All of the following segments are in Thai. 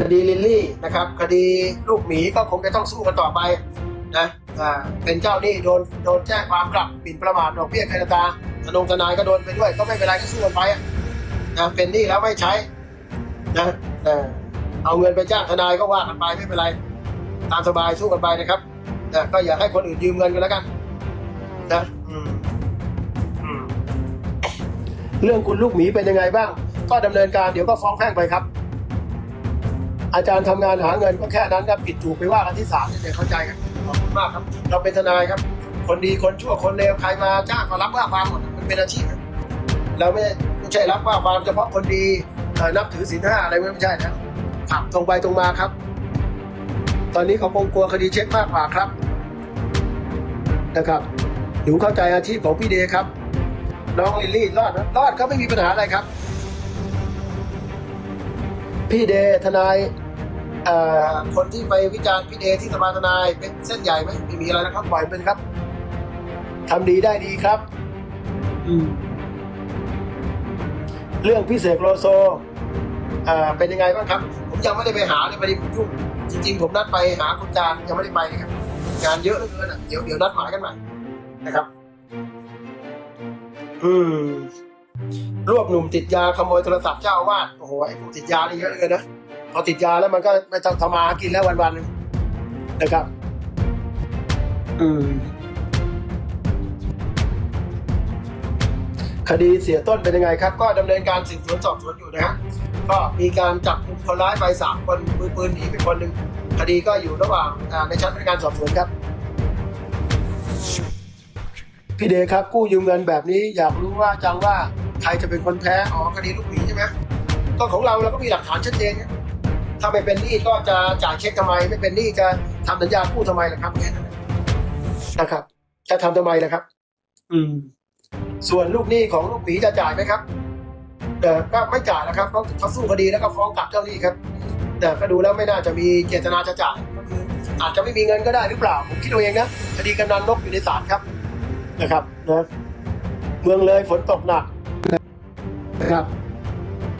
คดีลิลลี่นะครับ คดีลูกหมีก็คงจะต้องสู้กันต่อไปนะเป็นเจ้าหนี้โดนโดนแจ้งความกลับหมิ่นประมาทดอกเบี้ยเกินอัตาทนงทนายก็โดนไปด้วย ก็ไม่เป็นไรก็สู้กันไปนะเป็นหนี้แล้วไม่ใช้นะเออเอาเงินไปจ้างทนายก็ว่ากันไปไม่เป็นไร ตามสบายสู้กันไปนะครับนะก็อย่าให้คนอื่นยืมเงินกันแล้วกันนะเรื่องคุณลูกหมีเป็นยังไงบ้าง ก็ดำเนินการเดี๋ยวก็ฟ้องแพ่งไปครับ อาจารย์ทำงานหาเงินก็แค่นั้นครับผิดถูกไปว่ากันที่ศาลเนี่ยเดี๋ยวเข้าใจกันขอบคุณมากครับ เราเป็นทนายครับ คนดีคนชั่วคนเลวใครมาจ้างก็รับว่าความหมดมันเป็นอาชีพเราไม่ไม่ใช่รับว่าความเฉพาะคนดีนับถือศีลห้าอะไรไม่ใช่นะครับตรงไปตรงมาครับ ตอนนี้เขาคงกลัวคดีเช็คมากกว่าครับนะครับหนูเข้าใจอาชีพของพี่เดย์ครับ น้องลิลลี่รอดนะรอดก็ไม่มีปัญหาอะไรครับ พี่เดย์ทนาย คนที่ไปวิจารณ์พี่เดย์ที่สภาทนายเป็นเส้นใหญ่ไหมไม่มีอะไรนะครับปล่อยเป็นครับทำดีได้ดีครับ อืมเรื่องพี่เสกโลโซอ่าเป็นยังไงบ้างครับ ผมยังไม่ได้ไปหาเลยพอดีผมยุ่งจริง ๆ ผมนัดไปหาคุณจานยังไม่ได้ไปเลยครับ งานเยอะเหลือเกินอะเดี๋ยวเดี๋ยวนัดหมายกันใหม่นะครับ อืมรวบหนุ่มติดยาขโมยโทรศัพท์เจ้าอาวาสโอ้โหไอ้พวกติดยานี่เยอะเลยนะ พอติดยาแล้วมันก็ไม่ต้องทำมาหากินแล้ววันๆหนึ่งนะครับ อืมคดีเสียต้นเป็นยังไงครับ ก็ดำเนินการสืบสวนสอบสวนอยู่นะฮะก็มีการจับกลุ่มคนร้ายไปสามคนมือปืนหนีไปคนหนึ่งคดีก็อยู่ระหว่างอ่าในชั้นพนักงานสอบสวนครับ พี่เดชครับ กู้ยืมเงินแบบนี้อยากรู้ว่าจังว่าใครจะเป็นคนแพ้อ๋อคดีลูกหมีใช่ไหมก็ของเราเราก็มีหลักฐานชัดเจนนะ ถ้าไม่เป็นหนี้ก็จะจ่ายเช็คทำไม ไม่เป็นหนี้จะทำสัญญากู้ทำไมล่ะครับแค่นั้นนะครับ จะทำทำไมล่ะครับ อืม ส่วนลูกหนี้ของลูกหมีจะจ่ายไหมครับเออก็ไม่จ่ายนะครับเขาเขาสู้คดีแล้วก็ฟ้องกลับเจ้าหนี้ครับ แต่ก็ดูแล้วไม่น่าจะมีเจตนาจะจ่ายก็คืออาจจะไม่มีเงินก็ได้หรือเปล่าผมคิดเอาเองนะคดีกำนันนกอยู่ในศาลครับนะครับนะเมืองเลยฝนตกหนักนะครับ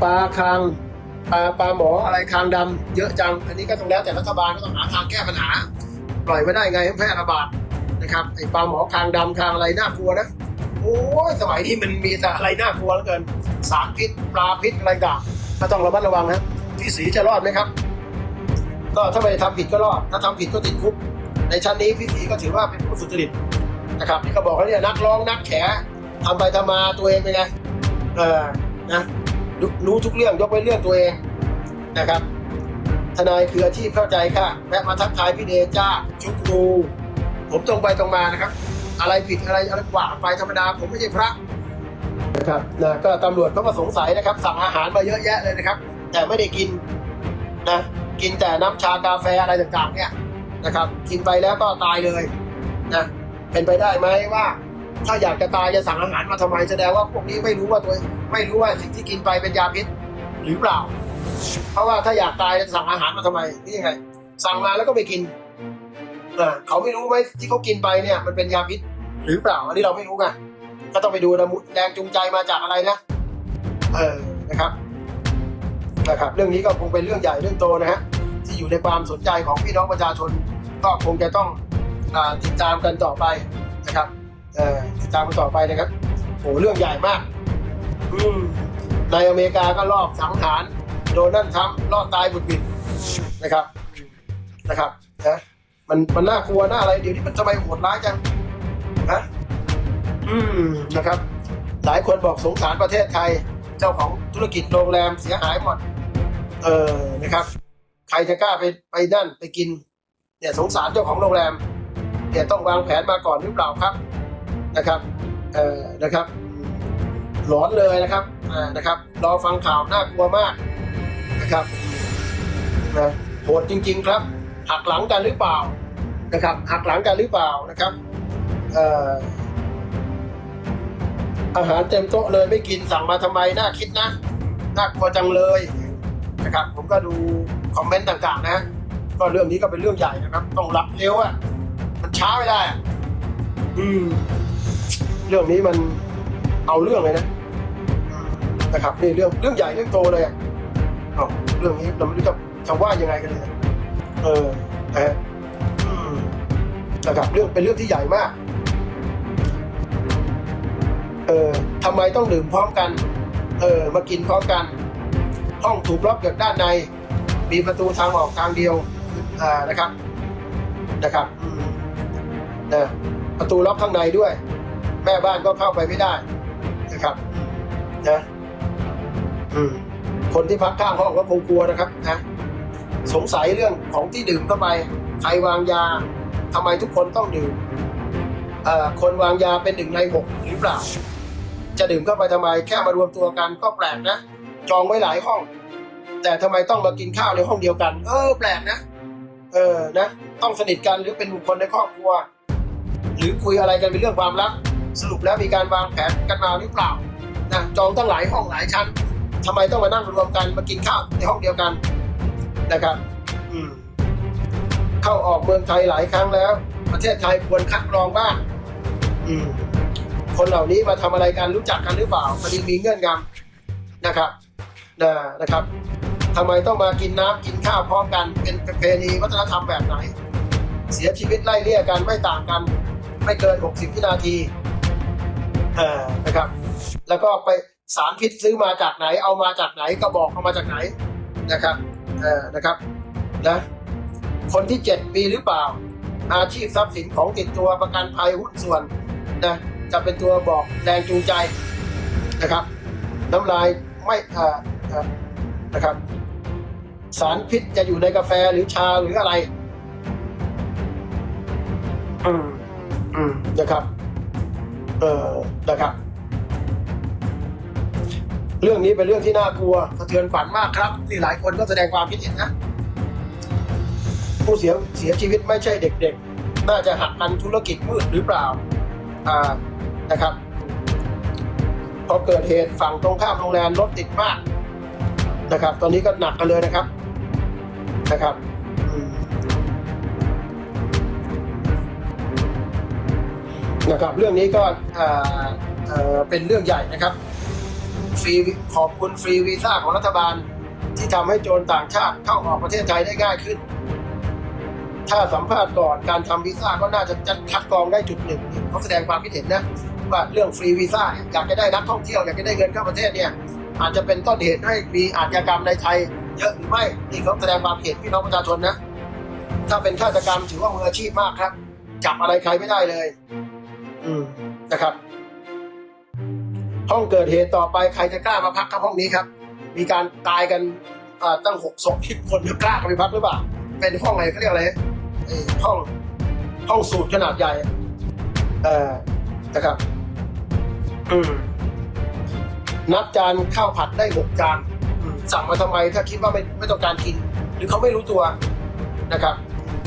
ปลาคาง ปลาปลาหมออะไรคางดำเยอะจัง อันนี้ก็ต้องแล้วแต่รัฐบาลก็ต้องหาทางแก้ปัญหา ปล่อยไม่ได้ไงให้แพร่ระบาดนะครับไอปลาหมอคางดำคางอะไรน่ากลัวนะโอ้ยสมัยนี้มันมีแต่อะไรน่ากลัวเหลือเกิน สารพิษปลาพิษอะไรต่างก็ต้องระมัดระวังนะพี่สีจะรอดไหมครับ ก็ถ้าไม่ได้ทำผิดก็รอดถ้าทำผิดก็ติดคุกในชั้นนี้พี่สีก็ถือว่าเป็นผู้สุจริตนะครับที่เขาบอกว่าเนี่ยนักร้องนักแขทำไปทำมาตัวเองเป็นไงเออนะ รู้ทุกเรื่องยกเว้นเรื่องตัวเองนะครับ ทนายคืออาชีพเข้าใจค่ะแวะมาทักทายพี่เดจ้าชุกรูผมตรงไปตรงมานะครับ อะไรผิดอะไรอะไรกว่าไปธรรมดา ผมไม่ใช่พระนะครับนะก็ตำรวจเขาก็สงสัยนะครับ สั่งอาหารมาเยอะแยะเลยนะครับ แต่ไม่ได้กินนะกินแต่น้ำชากาแฟอะไรต่างๆเนี่ยนะครับ กินไปแล้วก็ตายเลยนะเป็นไปได้ไหมว่า ถ้าอยากจะตายจะสั่งอาหารมาทำไมแสดงว่าพวกนี้ไม่รู้ว่าตัวไม่รู้ว่าสิ่งที่กินไปเป็นยาพิษหรือเปล่า เพราะว่าถ้าอยากตายจะสั่งอาหารมาทำไมนี่ยังไง สั่งมาแล้วก็ไม่กินเขาไม่รู้ไหมที่เขากินไปเนี่ย มันเป็นยาพิษหรือเปล่าอันนี้เราไม่รู้ไงก็ต้องไปดูนะแรงจูงใจมาจากอะไรนะเออนะครับนะครับ เรื่องนี้ก็คงเป็นเรื่องใหญ่เรื่องโตนะฮะที่อยู่ในความสนใจของพี่น้องประชาชน ก็คงจะต้องอติดตามกันต่อไปนะครับ ติดตามกันต่อไปนะครับโหเรื่องใหญ่มากมในอเมริกาก็รอบสังหารโดนัลด์ทรัมป์รอดตายบุดบิดนะครับนะครับนะมันมันน่ากลัวน่าอะไร เดี๋ยวนี้มันทำไมโหดร้ายจังนะอืมนะครับ หลายคนบอกสงสารประเทศไทย เจ้าของธุรกิจโรงแรมเสียหายหมด เออนะครับ ใครจะกล้าไปไปนั่นไปกิน เนี่ยสงสารเจ้าของโรงแรมเนี่ยต้องวางแผนมาก่อนหรือเปล่าครับ นะครับเออนะครับ หลอนเลยนะครับอ่านะครับรอฟังข่าวน่ากลัวมากนะครับนะโหดจริง ๆ ครับหักหลังกันหรือเปล่านะครับหักหลังกันหรือเปล่านะครับเอ่ออาหารเต็มโต๊ะเลยไม่กินสั่งมาทำไมน่าคิดนะน่ากลัวจังเลยนะครับ ผมก็ดูคอมเมนต์ต่างๆ นะ ก็เรื่องนี้ก็เป็นเรื่องใหญ่นะครับ ต้องรับเร็วอะ่ะมันช้าไม่ได้อืม เรื่องนี้มันเอาเรื่องเลยนะนะครับนี่เรื่องเรื่องใหญ่เรื่องโตเลยอะเรื่องนี้เราไม่รู้จะจะว่ายังไงกันเลยเออนะฮะนะครับเรื่องเป็นเรื่องที่ใหญ่มาก เออทำไมต้องดื่มพร้อมกัน เออ มากินพร้อมกัน ห้องถูกล็อกจากด้านใน มีประตูทางออกทางเดียวอ่านะครับ นะครับนะประตูล็อกข้างในด้วย แม่บ้านก็เข้าไปไม่ได้นะครับนะอืมคนที่พักข้างห้องก็คงกลัวนะครับนะสงสัยเรื่องของที่ดื่มเข้าไปใครวางยาทำไมทุกคนต้องดื่มเอ่อคนวางยาเป็นหนึ่งในหกหรือเปล่า จะดื่มเข้าไปทำไมแค่มารวมตัวกันก็แปลกนะจองไว้หลายห้อง แต่ทำไมต้องมากินข้าวในห้องเดียวกัน เออ แปลกนะเออนะ ต้องสนิทกันหรือเป็นบุคคลในครอบครัว หรือคุยอะไรกันเป็นเรื่องความลับ สรุปแล้วมีการวางแผนกันมาหรือเปล่านะจองตั้งหลายห้องหลายชั้นทำไมต้องมานั่งรวมกันมากินข้าวในห้องเดียวกันนะครับ อืมเข้าออกเมืองไทยหลายครั้งแล้ว ประเทศไทยควรคัดกรองบ้างอืมคนเหล่านี้มาทำอะไรกันรู้จักกันหรือเปล่าคดีมีเงื่อนงำนะครับนะนะครับทำไมต้องมากินน้ำกินข้าวพร้อมกัน เป็นประเพณีวัฒนธรรมแบบไหน เสียชีวิตไล่เลี่ยกันไม่ต่างกัน ไม่เกิน 60วินาที นะครับ แล้วก็ไปสารพิษซื้อมาจากไหน เอามาจากไหนก็บอกเอามาจากไหนนะครับอ่านะครับนะคนที่เจ็ดมีหรือเปล่า อาชีพทรัพย์สินของติดตัวประกันภัยหุ้นส่วนนะจะเป็นตัวบอกแรงจูงใจนะครับ น้ำลายไม่อ่านะครับ สารพิษจะอยู่ในกาแฟหรือชาหรืออะไร อืมอืมนะครับ เออนะครับ เรื่องนี้เป็นเรื่องที่น่ากลัวสะเทือนขวัญมากครับที่หลายคนก็แสดงความคิดเห็นนะ ผู้เสียเสียชีวิตไม่ใช่เด็กๆ น่าจะหักกันธุรกิจมืดหรือเปล่า อ่านะครับพอเกิดเหตุฝั่งตรงข้ามโรงแรมรถติดมากนะครับ ตอนนี้ก็หนักกันเลยนะครับนะครับ นะครับเรื่องนี้ก็เป็นเรื่องใหญ่นะครับฟรีขอบคุณฟรีวีซ่าของรัฐบาลที่ทำให้โจรต่างชาติเข้าออกประเทศไทยได้ง่ายขึ้น ถ้าสัมภาษณ์ก่อนการทำวีซ่าก็น่าจะจะคัดกรองได้จุดหนึ่งเขาแสดงความคิดเห็นนะว่าเรื่องฟรีวีซ่าอยากจะได้นักท่องเที่ยวอยากจะได้เงินเข้าประเทศเนี่ยอาจจะเป็นต้นเหตุให้มีอาชญากรรมในไทยเยอะหรือไม่นี่เขาแสดงความเห็นพี่น้องประชาชนนะ ถ้าเป็นฆาตกรรมถือว่ามืออาชีพมากครับ จับอะไรใครไม่ได้เลย นะครับ ห้องเกิดเหตุต่อไปใครจะกล้ามาพักครับห้องนี้ครับ มีการตายกันตั้งหกศพที่คนจะกล้ากันไปพักหรือเปล่าเป็นห้องอะไรเขาเรียกอะไรห้องห้องสูตรขนาดใหญ่เออนะครับอืนับจานข้าวผัดได้หกจานสั่งมาทำไมถ้าคิดว่าไม่ไม่ต้องการกิน หรือเขาไม่รู้ตัวนะครับ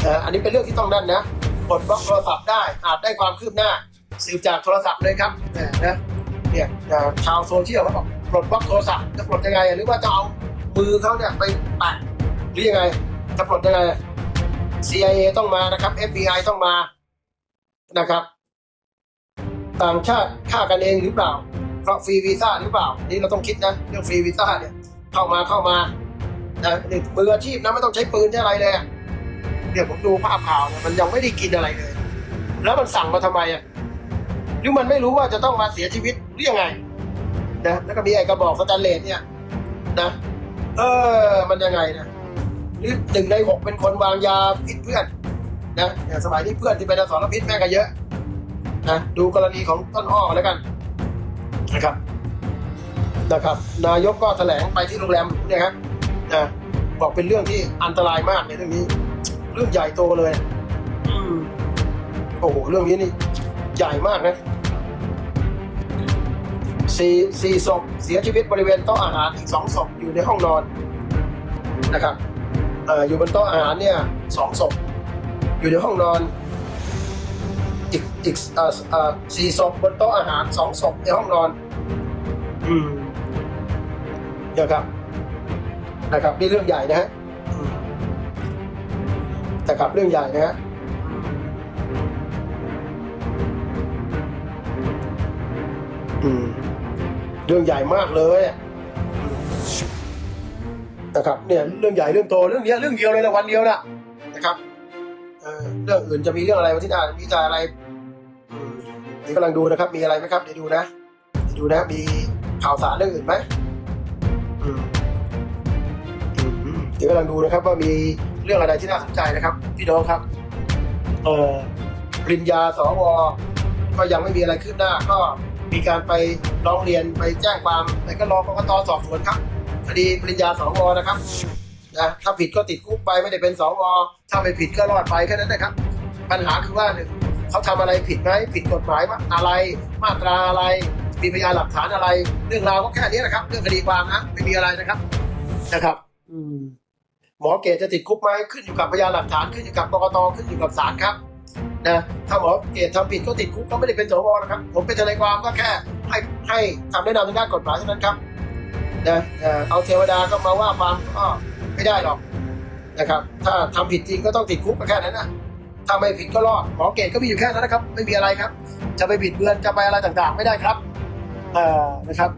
เอออันนี้เป็นเรื่องที่ต้องนั่นนะปลดบล็อกโทรศัพท์ได้อาจได้ความคืบหน้า สืบจากโทรศัพท์เลยครับเออนะเนี่ยชาวโซเชียลเขาบอกปลดบล็อกโทรศัพท์จะปลดยังไง หรือว่าจะเอามือเขาเนี่ยไปแตะหรือยังไงจะปลดยังไง CIA ต้องมานะครับ FBI ต้องมานะครับ ต่างชาติฆ่ากันเองหรือเปล่า เพราะฟรีวีซ่าหรือเปล่า นี่เราต้องคิดนะเรื่องฟรีวีซ่าเนี่ยเข้ามาเข้ามานะนี่มืออาชีพนะไม่ต้องใช้ปืนใช้อะไรเลยเดี๋ยวผมดูภาพข่าวเนี่ยมันยังไม่ได้กินอะไรเลย แล้วมันสั่งมาทำไมอะ หรือมันไม่รู้ว่าจะต้องมาเสียชีวิตหรือยังไงนะแล้วก็มีไอ้กระบอกสแตนเลสเนี่ยนะเออมันยังไงนะหรือหนึ่งในหกเป็นคนวางยาพิษเพื่อนนะอย่างสมัยนี้เพื่อนที่เป็นอสรพิษแม่งก็เยอะนะดูกรณีของต้นอ้อแล้วกันนะครับนะครับ นายกก็แถลงไปที่โรงแรมเนี่ยครับนะบอกเป็นเรื่องที่อันตรายมากในเรื่องนี้ เรื่องใหญ่โตเลย อืมโอ้โหเรื่องนี้นี่ใหญ่มากนะ สี่สี่ศพเสียชีวิตบริเวณโต๊ะอาหารอีกสองศพอยู่ในห้องนอนนะครับอยู่บนโต๊ะอาหารเนี่ยสองศพอยู่ในห้องนอนอีกอีกสี่ศพบนโต๊ะอาหารสองศพในห้องนอน อืมนะครับนะครับนี่เรื่องใหญ่นะฮะนะครับเรื่องใหญ่นะฮะอืม เรื่องใหญ่มากเลยนะครับเนี่ยเรื่องใหญ่เรื่องโตเรื่องเนี้ยเรื่องเดียวเลยนะวันเดียวนะนะครับเเรื่องอื่นจะมีเรื่องอะไรวันที่หน้ามีแต่อะไรเดี๋ยวกำลังดูนะครับ มีอะไรไหมครับเดี๋ยวดูนะเดี๋ยวดูนะมีข่าวสารเรื่องอื่นไหมเดี๋ยวกำลังดูนะครับ ว่ามีเรื่องอะไรที่น่าสนใจนะครับพี่น้องครับเออปริญญาสวก็ยังไม่มีอะไรขึ้นหน้าก็ มีการไปร้องเรียนไปแจ้งความในก็รอกรกตสอบสวนครับคดีปริญญาสองวนะครับนะถ้าผิดก็ติดคุกไปไม่ได้เป็นสองวถ้าไม่ผิดก็รอดไปแค่นั้นนะครับ ปัญหาคือว่าหนึ่งเขาทำอะไรผิดไหมผิดกฎหมายอะไรมาตราอะไร มีพยานหลักฐานอะไร เรื่องราวก็แค่นี้นะครับ เรื่องคดีความนะไม่มีอะไรนะครับนะครับ อืมหมอเกตจะติดคุกไหมขึ้นอยู่กับพยานหลักฐานขึ้นอยู่กับกรกตขึ้นอยู่กับศาลครับ นะถ้าหมอเกตทำผิดก็ติดคุกก็ไม่ได้เป็นสวนะครับ ผมเป็นทนายความก็แค่ให้ให้คำแนะนำในด้านกฎหมายเท่านั้นครับนะเอาเทวดาก็มาว่าความก็ไม่ได้หรอกนะครับ ถ้าทำผิดจริงก็ต้องติดคุกก็แค่นั้นนะถ้าไม่ผิดก็รอดหมอเกตก็มีอยู่แค่นั้นนะครับ ไม่มีอะไรครับ จะไปผิดเบือนจะไปอะไรต่างๆ ไม่ได้ครับนะครับ